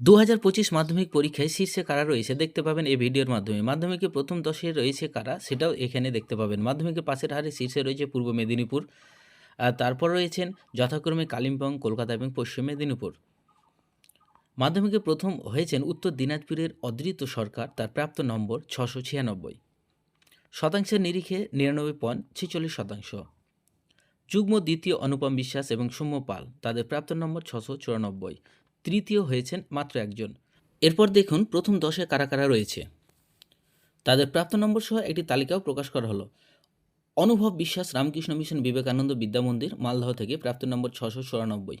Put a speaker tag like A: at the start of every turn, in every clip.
A: দু হাজার পঁচিশ মাধ্যমিক পরীক্ষায় শীর্ষে কারা রয়েছে দেখতে পাবেন এই ভিডিওর মাধ্যমে। মাধ্যমিকে প্রথম দশে রয়েছে কারা সেটাও এখানে দেখতে পাবেন। মাধ্যমিকের পাশের হারে শীর্ষে রয়েছে পূর্ব মেদিনীপুর তারপর রয়েছেন যথাক্রমে কালিম্পং, কলকাতা এবং পশ্চিম মেদিনীপুর। মাধ্যমিকে প্রথম হয়েছেন উত্তর দিনাজপুরের অদৃত সরকার, তার প্রাপ্ত নম্বর ছশো ছিয়ানব্বই। শতাংশের নিরিখে নিরানব্বই পয়েন্ট ছেচল্লিশ শতাংশ। যুগ্ম দ্বিতীয় অনুপম বিশ্বাস এবং সৌম্য পাল, তাদের প্রাপ্ত নম্বর ছশো চুরানব্বই। তৃতীয় হয়েছেন মাত্র একজন। এরপর দেখুন প্রথম দশে কারা কারা রয়েছে। তাদের প্রাপ্ত নম্বর সহ একটি তালিকাও প্রকাশ করা হলো। অনুভব বিশ্বাস, রামকৃষ্ণ মিশন, বিবেকানন্দ বিদ্যা মন্দির, মালদহ থেকে প্রাপ্ত নম্বর ছশো চুরানব্বই।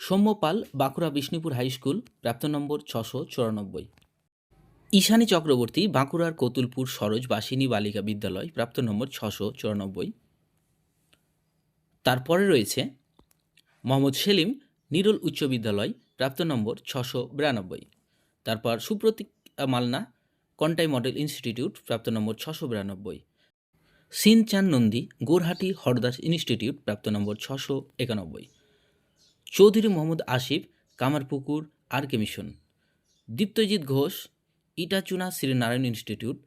A: সৌম্য পাল, বাঁকুড়া বিষ্ণুপুর হাই স্কুল, প্রাপ্ত নম্বর ছশো চুরানব্বই। ঈশানী চক্রবর্তী, বাঁকুড়ার কতুলপুর সরোজ বাসিনী বালিকা বিদ্যালয়, প্রাপ্ত নম্বর ছশো চুরানব্বই। তারপরে রয়েছে মোহাম্মদ সেলিম নিরল উচ্চ বিদ্যালয় প্রাপ্ত নম্বর ছশো বিরানব্বই। তারপর সুপ্রতীক মালনা কন্টাই মডেল ইনস্টিটিউট প্রাপ্ত নম্বর ছশো বিরানব্বই। সিনচান নন্দী গোরহাটি হরদাস ইনস্টিটিউট প্রাপ্ত নম্বর ছশো একানব্বই। Chowdhury Mohammad Asif Kamarpukur R K mission. Diptajit Ghosh Itachuna Shrinarayan institute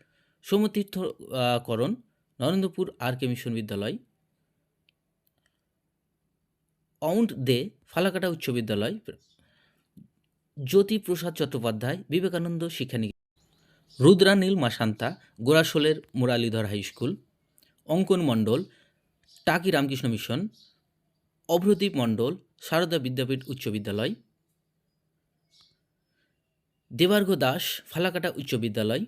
A: Soumatirtha আহ, Karan Narendrapur R K mission বিদ্যালয় অউন্ট দে ফালাকাটা উচ্চ বিদ্যালয়, Jyotiprasad Chattopadhyay, Vivekananda Shikshaniketan, Rudranil Masanta গোরাশোলের Muralidhar high school, Ankan Mondal, Taki Ramakrishna mission, Abhradip Mondal, Sarada Vidyapith উচ্চ বিদ্যালয়, দেবার্ঘ দাস ফালাকাটা উচ্চ বিদ্যালয়,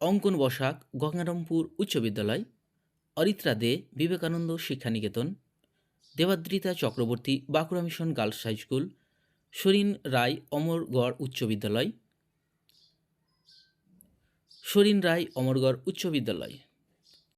A: অঙ্কন বসাক, গঙ্গারামপুর উচ্চ বিদ্যালয়, Aritra De Vivekananda Shikshaniketan Debadrita Chakraborty Bankura mission girls high school Sarin Roy Amargarh উচ্চ বিদ্যালয় সরিন রায় অমরগড় উচ্চ বিদ্যালয়।